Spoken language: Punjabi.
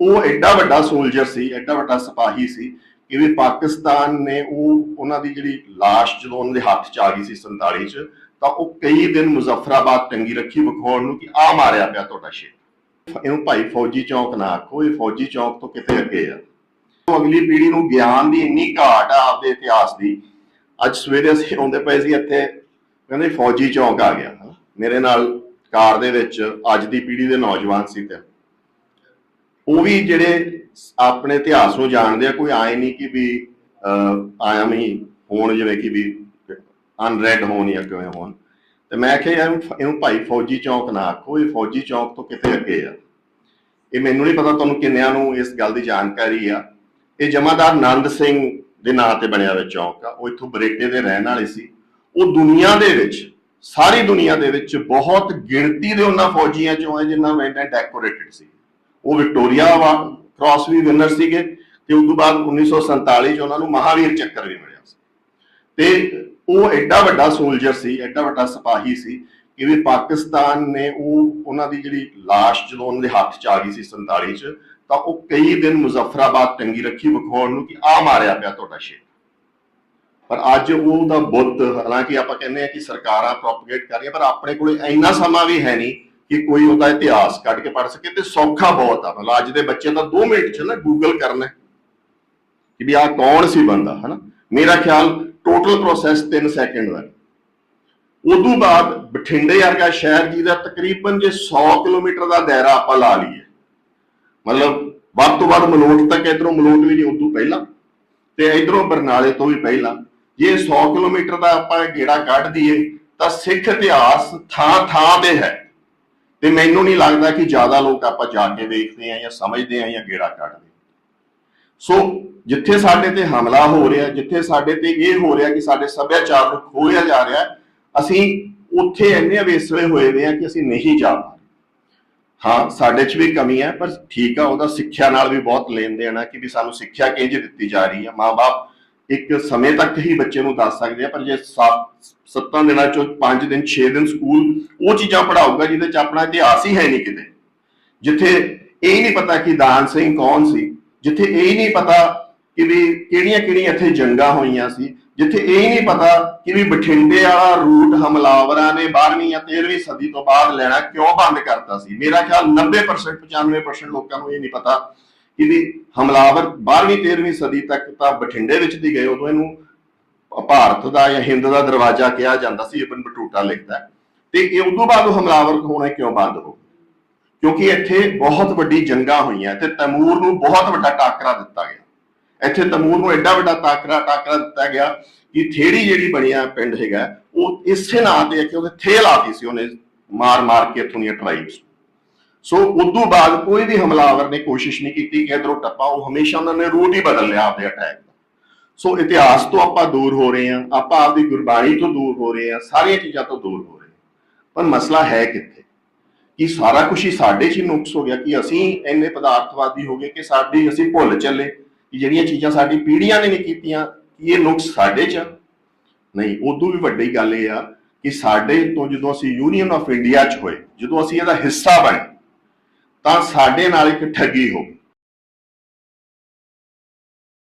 ਉਹ ਐਡਾ ਵੱਡਾ ਸੋਲਜਰ ਸੀ, ਐਡਾ ਵੱਡਾ ਸਿਪਾਹੀ ਸੀ ਕਿ ਵੀ ਪਾਕਿਸਤਾਨ ਨੇ ਉਹ, ਉਹਨਾਂ ਦੀ ਜਿਹੜੀ লাশ ਜਦੋਂ ਉਹਨਾਂ ਦੇ ਹੱਥ 'ਚ ਆ ਗਈ ਸੀ 47 'ਚ, ਤਾਂ ਉਹ ਕਈ ਦਿਨ ਮੁਜ਼ੱਫਰਾਬਾਦ ਟੰਗੀ ਰੱਖੀ ਵਿਖਾਉਣ ਨੂੰ ਕਿ ਆ ਮਾਰਿਆ ਪਿਆ ਤੁਹਾਡਾ ਸ਼ੇਰ ਇਹਨੂੰ ਭਾਈ ਫੌਜੀ ਚੌਂਕ ਨਾ ਆਖੋ, ਇਹ ਫੌਜੀ ਚੌਂਕ ਤੋਂ ਕਿਤੇ ਅੱਗੇ ਆ। ਅਗਲੀ ਪੀੜ੍ਹੀ ਨੂੰ ਗਿਆਨ ਦੀ ਇੰਨੀ ਘਾਟ ਆ ਆਪਦੇ ਇਤਿਹਾਸ ਦੀ। ਅੱਜ ਸਵੇਰੇ ਅਸੀਂ ਆਉਂਦੇ ਪਏ ਸੀ ਇੱਥੇ, ਕਹਿੰਦੇ ਫੌਜੀ ਚੌਂਕ ਆ ਗਿਆ। ਮੇਰੇ ਨਾਲ ਕਾਰ ਦੇ ਵਿੱਚ ਅੱਜ ਦੀ ਪੀੜ੍ਹੀ ਦੇ ਨੌਜਵਾਨ ਸੀ ਤੇ। ਉਹ ਵੀ ਜਿਹੜੇ ਆਪਣੇ ਇਤਿਹਾਸ ਨੂੰ ਜਾਣਦੇ ਆ ਕੋਈ ਆਏ ਨਹੀਂ ਕਿ ਵੀ ਅਹ, ਆਇਆ ਹੀ ਹੋਣ ਜਿਵੇਂ ਕਿ ਵੀ ਅਨਰੈਡ ਹੋਣ ਜਾਂ ਕਿਵੇਂ ਹੋਣ। ਤੇ ਮੈਂ ਕਿਹਾ ਇਹਨੂੰ- ਭਾਈ ਫੌਜੀ ਚੌਂਕ ਨਾ ਆਖੋ ਇਹ ਫੌਜੀ ਚੌਂਕ ਤੋਂ ਕਿਤੇ ਅੱਗੇ ਆ? ਇਹ ਮੈਨੂੰ ਨਹੀਂ ਪਤਾ ਤੁਹਾਨੂੰ ਕਿੰਨਿਆਂ ਨੂੰ ਇਸ ਗੱਲ ਦੀ ਜਾਣਕਾਰੀ ਆ। ਇਹ ਜਮਾਦਾਰ ਨੰਦ ਸਿੰਘ ਦੇ ਨਾਂ ਤੇ ਬਣਿਆ ਹੋਇਆ ਚੌਂਕ ਆ। ਉਹ ਇੱਥੋਂ ਬਰੇਟੇ ਦੇ ਰਹਿਣ ਵਾਲੇ ਸੀ। ਉਹ ਦੁਨੀਆ ਦੇ ਵਿੱਚ ਸਾਰੀ ਦੁਨੀਆ ਦੇ ਵਿੱਚ ਬਹੁਤ ਗਿਣਤੀ ਦੇ ਉਹਨਾਂ ਫੌਜੀਆਂ ਚੋਂ ਹੈ ਜਿਨ੍ਹਾਂ ਨੂੰ ਇੰਨਾ ਡੈਕੋਰੇਟਡ ਸੀ। ਉਹ ਵਿਕਟੋਰੀਆ ਕ੍ਰਾਸ ਵੀ ਵਿਨਰ ਸੀਗੇ ਤੇ ਉਸ ਤੋਂ ਬਾਅਦ 1947 ਚ ਉਹਨਾਂ ਨੂੰ ਮਹਾਵੀਰ ਚੱਕਰ ਵੀ ਮਿਲਿਆ ਸੀ। ਤੇ ਉਹ ਐਡਾ ਵੱਡਾ ਸੋਲਜਰ ਸੀ, ਐਡਾ ਵੱਡਾ ਸਿਪਾਹੀ ਸੀ ਕਿ ਵੀ ਪਾਕਿਸਤਾਨ ਨੇ ਉਹ ਉਹਨਾਂ ਦੀ ਜਿਹੜੀ লাশ ਜਦੋਂ ਉਹਨਾਂ ਦੇ ਹੱਥ 'ਚ ਆ ਗਈ ਸੀ 47 ਚ, ਤਾਂ ਉਹ ਕਈ ਦਿਨ ਮੁਜ਼ਫਰਾਬਾਦ ਟੰਗੀ ਰੱਖੀ ਵਿਖਾਉਣ ਨੂੰ ਕਿ ਆ ਮਾਰਿਆ ਪਿਆ ਤੁਹਾਡਾ ਸ਼ੇਰ। ਪਰ ਅੱਜ ਉਹਦਾ ਬੁੱਧ ਹਾਲਾਂਕਿ ਆਪਾਂ ਕਹਿੰਦੇ ਆ ਕਿ ਸਰਕਾਰਾਂ ਪ੍ਰੋਪਗੇਟ ਕਰ ਰਹੀਆਂ, ਪਰ ਆਪਣੇ ਕੋਲ ਇੰਨਾ ਸਮਾਂ ਵੀ ਹੈ ਨਹੀਂ ਕਿ ਕੋਈ ਉਹਦਾ ਇਤਿਹਾਸ ਕੱਢ ਕੇ ਪੜ੍ਹ ਸਕੇ ਤੇ ਸੌਖਾ ਬਹੁਤ ਆ। ਮਤਲਬ ਅੱਜ ਦੇ ਬੱਚੇ ਤਾਂ 2 ਮਿੰਟ ਚ ਨਾ ਗੂਗਲ ਕਰਨਾ ਕਿ ਵੀ ਆ ਕੌਣ ਸੀ ਬੰਦਾ, ਹਨਾ? ਮੇਰਾ ਖਿਆਲ ਟੋਟਲ ਪ੍ਰੋਸੈਸ 3 ਸੈਕਿੰਡ ਦਾ ਉਦੋਂ ਬਾਅਦ ਬਠਿੰਡੇ ਵਰਗਾ ਸ਼ਹਿਰ ਜਿਹਦਾ ਤਕਰੀਬਨ ਜੇ 100 ਕਿਲੋਮੀਟਰ ਦਾ ਦਾਇਰਾ ਆਪਾਂ ਲਾ ਲਈਏ, ਮਤਲਬ ਵੱਧ ਤੋਂ ਵੱਧ ਮਲੋਟ ਤੱਕ ਇਧਰੋਂ ਮਲੋਟ ਵੀ ਨਹੀਂ, ਉਦੋਂ ਪਹਿਲਾਂ ਤੇ ਇਧਰੋਂ ਬਰਨਾਲੇ ਤੋਂ ਵੀ ਪਹਿਲਾਂ। ਜੇ 100 ਕਿਲੋਮੀਟਰ ਦਾ ਆਪਾਂ ਗੇੜਾ ਕੱਢ ਦਈਏ ਤਾਂ ਸਿੱਖ ਇਤਿਹਾਸ ਥਾਂ ਥਾਂ ਤੇ ਹੈ। ਤੇ ਮੈਨੂੰ ਨਹੀਂ ਲੱਗਦਾ ਕਿ ਜ਼ਿਆਦਾ ਲੋਕ ਆਪਾਂ ਜਾ ਕੇ ਵੇਖਦੇ ਆ ਜਾਂ ਸਮਝਦੇ ਆ ਜਾਂ ਗੇੜਾ ਕੱਢਦੇ ਸੋ ਜਿੱਥੇ ਸਾਡੇ ਤੇ ਹਮਲਾ ਹੋ ਰਿਹਾ, ਜਿੱਥੇ ਸਾਡੇ ਤੇ ਇਹ ਹੋ ਰਿਹਾ ਕਿ ਸਾਡੇ ਸੱਭਿਆਚਾਰ ਨੂੰ ਖੋਹਿਆ ਜਾ ਰਿਹਾ, ਅਸੀਂ ਉੱਥੇ ਇੰਨੇ ਅਵੇਸਲੇ ਹੋਏ ਵੇ ਆ ਕਿ ਅਸੀਂ ਨਹੀਂ ਜਾ ਪਾ ਰਹੇ ਹਾਂ, ਸਾਡੇ 'ਚ ਵੀ ਕਮੀ ਹੈ ਪਰ ਠੀਕ ਆ, ਉਹਦਾ ਸਿੱਖਿਆ ਨਾਲ ਵੀ ਬਹੁਤ ਲੈਣ ਦੇਣ ਆ ਕਿ ਵੀ ਸਾਨੂੰ ਸਿੱਖਿਆ ਕਿੰਜ ਦਿੱਤੀ ਜਾ ਰਹੀ ਹੈ ਮਾਪੇ ਇੱਕ ਸਮੇਂ ਤੱਕ ਹੀ ਬੱਚੇ ਨੂੰ ਦੱਸ ਸਕਦੇ ਆ, ਪਰ ਜੇ 7 ਦਿਨਾਂ ਚੋਂ 5 ਦਿਨ 6 ਦਿਨ ਸਕੂਲ, ਉਹ ਚੀਜ਼ਾਂ ਪੜਾਊਗਾ ਜਿਹਦੇ 'ਚ ਆਪਣਾ ਇਤਿਹਾਸ ਹੀ ਹੈ ਨਹੀਂ ਕਿਤੇ। ਜਿੱਥੇ ਇਹ ਨਹੀਂ ਪਤਾ ਕਿ ਦਾਨ ਸਿੰਘ ਕੌਣ ਸੀ, ਜਿੱਥੇ ਇਹ ਨਹੀਂ ਪਤਾ ਕਿ ਵੀ ਕਿਹੜੀਆਂ ਕਿਹੜੀਆਂ ਇੱਥੇ ਜੰਗਾਂ ਹੋਈਆਂ ਸੀ, ਜਿੱਥੇ ਇਹ ਨਹੀਂ ਪਤਾ ਕਿ ਵੀ ਬਠਿੰਡੇ ਵਾਲਾ ਰੂਟ ਹਮਲਾਵਰਾਂ ਨੇ 12ਵੀਂ ਜਾਂ 13ਵੀਂ ਸਦੀ ਤੋਂ ਬਾਅਦ ਲੈਣਾ ਕਿਉਂ ਬੰਦ ਕਰਤਾ ਸੀ। ਮੇਰਾ ਖਿਆਲ 90% 95% ਲੋਕਾਂ ਨੂੰ ਇਹ ਨਹੀਂ ਪਤਾ ਕਿ ਵੀ ਹਮਲਾਵਰ 12ਵੀਂ 13ਵੀਂ ਸਦੀ ਤੱਕ ਤਾਂ ਬਠਿੰਡੇ ਵਿੱਚ ਦੀ ਗਏ, ਉਦੋਂ ਇਹਨੂੰ ਭਾਰਤ ਦਾ ਜਾਂ ਹਿੰਦ ਦਾ ਦਰਵਾਜ਼ਾ ਕਿਹਾ ਜਾਂਦਾ ਸੀ ਇਬਨ ਬਟੂਟਾ ਲਿਖਦਾ ਤੇ ਇਹ ਉਦੋਂ ਬਾਅਦ ਉਹ ਹਮਲਾਵਰ ਹੋਣਾ ਕਿਉਂ ਬੰਦ ਹੋ ਕਿਉਂਕਿ ਇੱਥੇ ਬਹੁਤ ਵੱਡੀ ਜੰਗਾਂ ਹੋਈਆਂ ਤੇ ਤੈਮੂਰ ਨੂੰ ਬਹੁਤ ਵੱਡਾ ਟਾਕਰਾ ਦਿੱਤਾ ਗਿਆ। ਇੱਥੇ ਤੈਮੂਰ ਨੂੰ ਐਡਾ ਵੱਡਾ ਟਾਕਰਾ ਟਾਕਰਾ ਦਿੱਤਾ ਗਿਆ ਕਿ ਥੇੜੀ ਜਿਹੜੀ ਬਣਿਆ ਪਿੰਡ ਹੈਗਾ, ਉਹ ਇਸੇ ਨਾਂ ਤੇ ਹੈ ਕਿ ਉਹਦੇ ਥੇ ਲਾਤੀ ਸੀ, ਉਹਨੇ ਮਾਰ ਮਾਰ ਕੇ ਇੱਥੋਂ ਦੀਆਂ ਟ੍ਰਾਈਬਸ ਸੋ ਉਦੋਂ ਬਾਅਦ ਕੋਈ ਵੀ ਹਮਲਾਵਰ ਨੇ ਕੋਸ਼ਿਸ਼ ਨਹੀਂ ਕੀਤੀ ਕਿ ਇਧਰੋਂ ਟੱਪਾ, ਉਹ ਹਮੇਸ਼ਾ ਉਹਨਾਂ ਨੇ ਰੂਟ ਹੀ ਬਦਲ ਲਿਆ ਆਪਦੇ ਅਟੈਕ ਦਾ। ਸੋ ਇਤਿਹਾਸ ਤੋਂ ਆਪਾਂ ਦੂਰ ਹੋ ਰਹੇ ਹਾਂ, ਆਪਾਂ ਆਪਦੀ ਗੁਰਬਾਣੀ ਤੋਂ ਦੂਰ ਹੋ ਰਹੇ ਹਾਂ, ਸਾਰੀਆਂ ਚੀਜ਼ਾਂ ਤੋਂ ਦੂਰ ਹੋ ਰਹੇ ਪਰ ਮਸਲਾ ਹੈ ਕਿੱਥੇ? ਕਿ ਸਾਰਾ ਕੁਝ ਹੀ ਸਾਡੇ 'ਚ ਹੀ ਨੁਕਸ ਹੋ ਗਿਆ ਕਿ ਅਸੀਂ ਇੰਨੇ ਪਦਾਰਥਵਾਦੀ ਹੋ ਗਏ ਕਿ ਸਾਡੀ ਅਸੀਂ ਭੁੱਲ ਚੱਲੇ ਕਿ ਜਿਹੜੀਆਂ ਚੀਜ਼ਾਂ ਸਾਡੀ ਪੀੜ੍ਹੀਆਂ ਨੇ ਨਹੀਂ ਕੀਤੀਆਂ ਇਹ ਨੁਕਸ ਸਾਡੇ 'ਚ ਆ। ਨਹੀਂ, ਉਦੋਂ ਵੀ ਵੱਡੀ ਗੱਲ ਇਹ ਆ ਕਿ ਸਾਡੇ ਤੋਂ ਜਦੋਂ ਅਸੀਂ ਯੂਨੀਅਨ ਆਫ ਇੰਡੀਆ 'ਚ ਹੋਏ, ਜਦੋਂ ਅਸੀਂ ਇਹਦਾ ਹਿੱਸਾ ਬਣੇ ਤਾਂ ਸਾਡੇ ਨਾਲ ਇੱਕ ਠੱਗੀ ਹੋ। ਗਈ